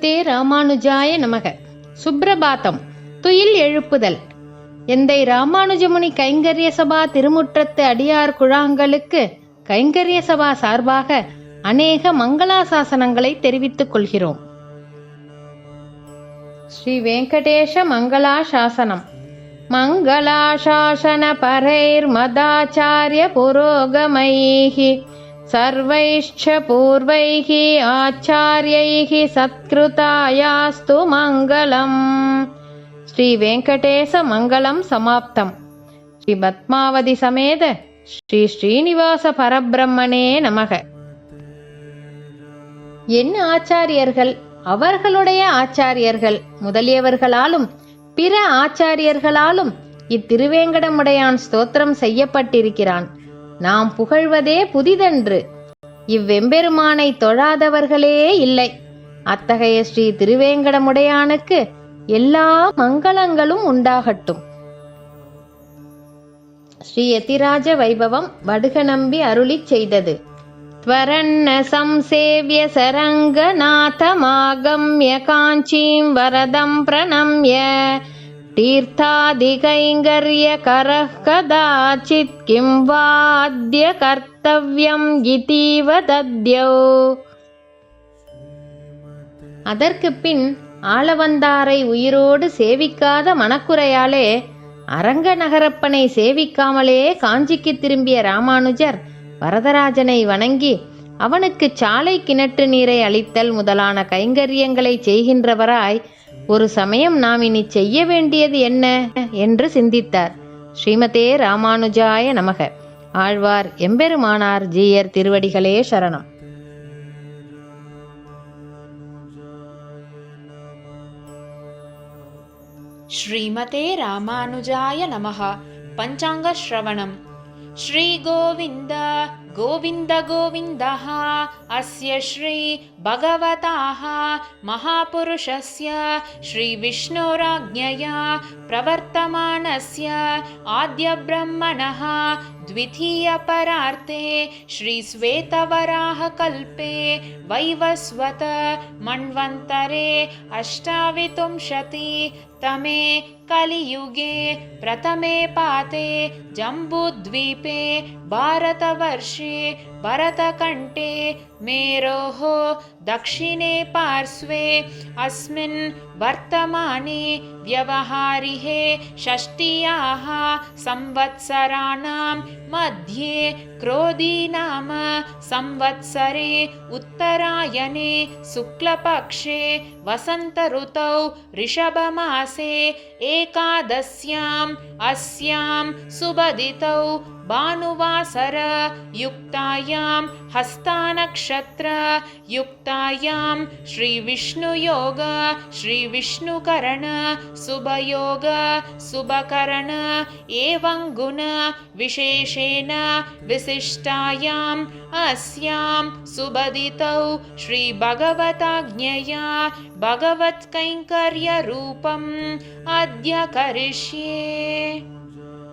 ஸ்ரீமதே ராமானுஜாய நமக. சுப்ரபாதம் துயில் எழுப்புதல். எந்தை ராமானுஜமுனி கைங்கரிய சபா திருமுற்றத்து அடியார் குழாங்களுக்கு கைங்கரிய சபா சார்பாக அநேக மங்களாசாசனங்களை தெரிவித்துக் கொள்கிறோம். ஸ்ரீ வெங்கடேஷ மங்களாசாசனம். மங்களாசாசன பரைர் மதாச்சாரிய புரோகமைः सर्वैश्च पूर्वैः आचार्यैः सत्कृतायास्तु मङ्गलम् ஸ்ரீ வெங்கடேச மங்களம் சமாப்தம் ஸ்ரீ பத்மாவதி சமேத ஸ்ரீ ஸ்ரீனிவாச பரபிரம்மனே நமக என் ஆச்சாரியர்கள் அவர்களுடைய ஆச்சாரியர்கள் முதலியவர்களாலும் பிற ஆச்சாரியர்களாலும் இத்திருவேங்கடமுடையான் ஸ்தோத்திரம் செய்யப்பட்டிருக்கிறான் நாம் புகழ்வதே புதிதன்று இவ்வெம்பெருமானை தொழாதவர்களே இல்லை அத்தகைய ஸ்ரீ திருவேங்கடமுடையானுக்கு எல்லா மங்களங்களும் உண்டாகட்டும் ஸ்ரீ யதிராஜ வைபவம் வடுக நம்பி அருளிச் செய்தது त्वरन्न संसेव्य सरङ्गनाथमागम्य काञ्चीं वरदं प्रणम्य तीर्थादिकैङ्गर्यकरः कदाचित् किं वाद्य कर्तव्यम् इतीव दद्यौ அதற்குப் பின் ஆளவந்தாரை உயிரோடு சேவிக்காத மனக்குறையாலே அரங்க நகரப்பனை சேவிக்காமலே காஞ்சிக்கு திரும்பிய ராமானுஜர் வரதராஜனை வணங்கி அவனுக்கு சாலை கிணற்று நீரை அளித்தல் முதலான கைங்கரியங்களை செய்கின்றவராய் ஒரு சமயம் நாம் இனி செய்ய வேண்டியது என்ன? என்று சிந்தித்தார். ஸ்ரீமதே ராமானுஜாய நமக. ஆழ்வார் எம்பெருமானார் ஜீயர் திருவடிகளே சரணம். ஸ்ரீமதே ராமானுஜாய நமஹா பஞ்சாங்க ஸ்ரவணம். ஸ்ரீ கோவிந்தா गोविन्द गोविन्दः अस्य श्री भगवताः महापुरुषस्य श्रीविष्णोराज्ञया प्रवर्तमानस्य आद्यब्रह्मणः द्वितीयपरार्थे श्रीश्वेतवराहकल्पे वैवस्वत मन्वन्तरे अष्टाविंशति तमे कलियुगे प्रथमे पाते जम्बूद्वीपे भारतवर्षे भरतकण्ठे मेरोः दक्षिणे पार्श्वे अस्मिन् वर्तमाने व्यवहारिहे षष्ट्याः संवत्सराणां मध्ये क्रोधी नाम संवत्सरे उत्तरायणे शुक्लपक्षे वसन्तऋतौ ऋषभमासे एकादश्याम् अस्यां सुबदितौ भानुवासर युक्तायां हस्तानक्षत्र युक्तायां श्रीविष्णुयोग श्रीविष्णुकरण शुभयोग शुभकरण एवं गुण विशेषेण विशिष्टायाम् अस्यां सुबदितौ श्रीभगवताज्ञया भगवत्कैङ्कर्यरूपम् अद्य करिष्ये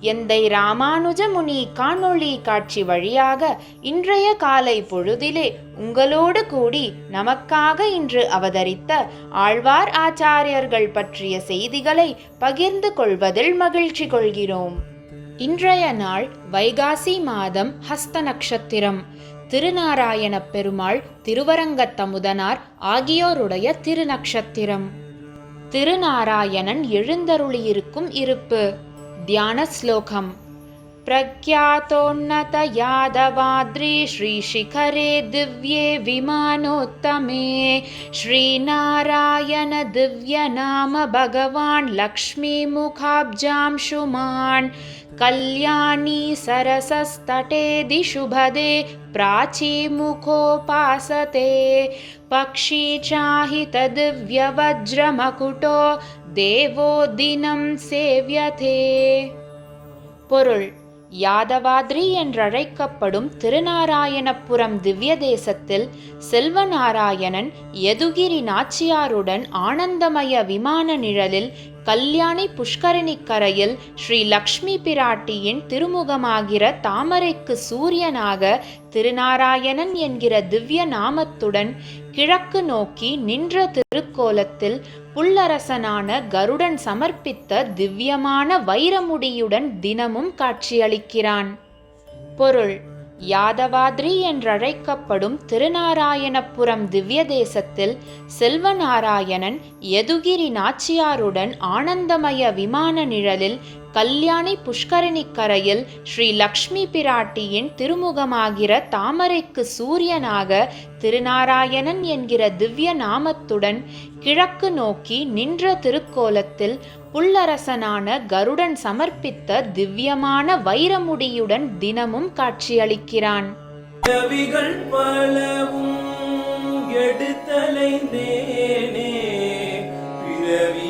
எந்தை ராமானுஜ முனி காணொளி காட்சி வழியாக இன்றைய காலை பொழுதிலே உங்களோடு கூடி நமக்காக இன்று அவதரித்த ஆழ்வார் ஆச்சாரியர்கள் பற்றிய செய்திகளை பகிர்ந்து கொள்வதில் மகிழ்ச்சி கொள்கிறோம். இன்றைய நாள் வைகாசி மாதம் ஹஸ்த நட்சத்திரம் திருநாராயண பெருமாள் திருவரங்கத்தமுதனார் ஆகியோருடைய திருநக்ஷத்திரம். திருநாராயணன் எழுந்தருளியிருக்கும் இருப்பு. ध्यान श्लोकम् प्रख्यातोन्नत यादवाद्रि श्रीशिखरे दिव्ये विमानोत्तमे श्रीनारायण दिव्यनाम भगवान् लक्ष्मीमुखाब्जांशुमान् कल्याणी सरसस्तटे दिशुभदे प्राचीमुखोपासते पक्षी चाहितदिव्यवज्रमकुटो தேவோ தினம் சேவியதே பொருள் யாதவாத்ரி என்றழைக்கப்படும் திருநாராயணபுரம் திவ்ய தேசத்தில் செல்வநாராயணன் யதுகிரி நாச்சியாருடன் ஆனந்தமய விமான நிழலில் கல்யாணி புஷ்கரணி கரையில் ஸ்ரீ லக்ஷ்மி பிராட்டியின் திருமுகமாகிற தாமரைக்கு சூரியனாக திருநாராயணன் என்கிற திவ்ய நாமத்துடன் கிழக்கு நோக்கி நின்ற திருக்கோலத்தில் புல்லரசனான கருடன் சமர்ப்பித்த திவ்யமான வைரமுடியுடன் தினமும் காட்சியளிக்கிறான். பொருள் யாதவாத்ரி என்றழைக்கப்படும் திருநாராயணபுரம் திவ்ய தேசத்தில் செல்வநாராயணன் யதுகிரி நாச்சியாருடன் ஆனந்தமய விமான நிழலில் கல்யாணி புஷ்கரணி கரையில் ஸ்ரீ லக்ஷ்மி பிராட்டியின் திருமுகமாகிற தாமரைக்கு சூரியனாக திருநாராயணன் என்கிற திவ்ய நாமத்துடன் கிழக்கு நோக்கி நின்ற திருக்கோலத்தில் புல்லரசனான கருடன் சமர்ப்பித்த திவ்யமான வைரமுடியுடன் தினமும் காட்சியளிக்கிறான். பிறவி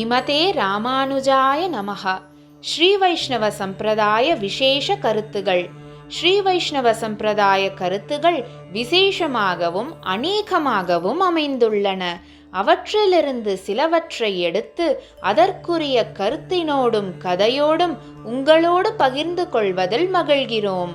ஸ்ரீமதே ராமானுஜாய நமஹ. ஸ்ரீ வைஷ்ணவ சம்பிரதாய விசேஷ கருத்துகள். ஸ்ரீ வைஷ்ணவ சம்பிரதாய கருத்துகள் விசேஷமாகவும் அநேகமாகவும் அமைந்துள்ளன. அவற்றிலிருந்து சிலவற்றை எடுத்து அதற்குரிய கருத்தினோடும் கதையோடும் உங்களோடு பகிர்ந்து கொள்வதில் மகிழ்கிறோம்.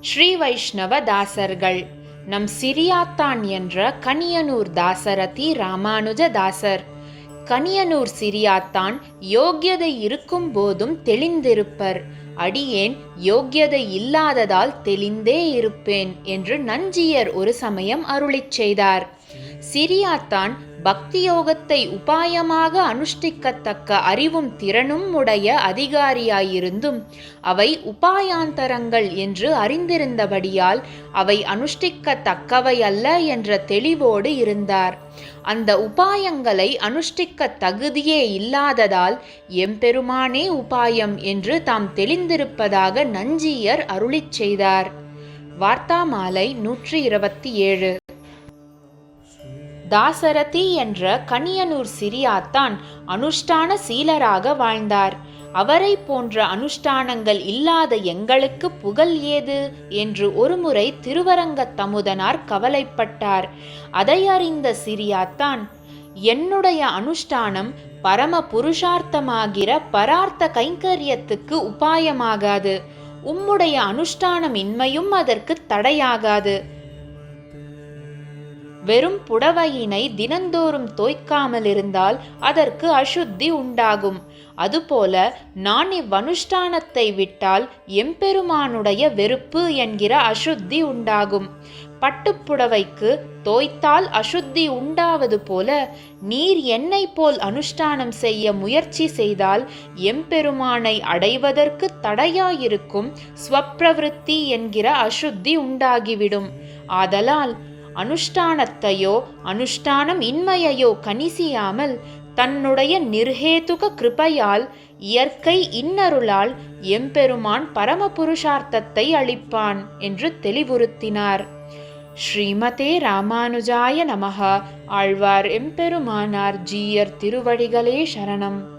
ஸ்ரீ வைஷ்ணவ தாசர்கள். நம் சிரியாத்தான் என்ற கனியனூர் தாசரதி ராமானுஜ தாசர். கனியனூர் சிரியாத்தான் யோக்கியதை இருக்கும் போதும் தெளிந்திருப்பர். அடியேன் யோக்கியதை இல்லாததால் தெளிந்தே இருப்பேன் என்று நஞ்சியர் ஒரு சமயம் அருளிச் செய்தார். சிரியாத்தான் பக்தி யோகத்தை உபாயமாக அனுஷ்டிக்கத்தக்க அறிவும் திறனும் உடைய அதிகாரியாயிருந்தும் அவை உபாயாந்தரங்கள் என்று அறிந்திருந்தபடியால் அவை அனுஷ்டிக்கத்தக்கவை அல்ல என்ற தெளிவோடு இருந்தார். அந்த உபாயங்களை அனுஷ்டிக்க தகுதியே இல்லாததால் எம்பெருமானே உபாயம் என்று தாம் தெளிந்திருப்பதாக நஞ்சியர் அருளிச் செய்தார். வார்த்தாமாலை நூற்றி இருபத்தி ஏழு. தாசரதி என்ற கனியனூர் சிரியாத்தான் அனுஷ்டான சீலராக வாழ்ந்தார். அவரை போன்ற அனுஷ்டானங்கள் இல்லாத எங்களுக்கு புகழ் ஏது? என்று ஒருமுறை திருவரங்க தமுதனார் கவலைப்பட்டார். அதை அறிந்த சிரியாத்தான் என்னுடைய அனுஷ்டானம் பரம புருஷார்த்தமாகிற பரார்த்த கைங்கரியத்துக்கு உபாயமாகாது. உம்முடைய அனுஷ்டானமின்மையும் அதற்கு தடையாகாது. வெறும் புடவையினை தினந்தோறும் தோய்க்காமல் இருந்தால் அதற்கு அசுத்தி உண்டாகும். அதுபோல நான் இவ்வனுஷ்டானத்தை விட்டால் எம்பெருமானுடைய வெறுப்பு என்கிற அசுத்தி உண்டாகும். பட்டுப்புடவைக்கு தோய்த்தால் அசுத்தி உண்டாவது போல நீர் என்னை போல் அனுஷ்டானம் செய்ய முயற்சி செய்தால் எம்பெருமானை அடைவதற்கு தடையாயிருக்கும் ஸ்வப்பிரவிருத்தி என்கிற அசுத்தி உண்டாகிவிடும். ஆதலால் அனுஷ்டானத்தையோ அனுஷ்டானம் இன்மையையோ கணிசியாமல் தன்னுடைய நிர்ஹேதுக கிருபையால் இயற்கை இன்னருளால் எம்பெருமான் பரமபுருஷார்த்தத்தை அளிப்பான் என்று தெளிவுறுத்தினார். ஸ்ரீமதே ராமானுஜாய நமக. ஆழ்வார் எம்பெருமானார் ஜீயர் திருவடிகளே சரணம்.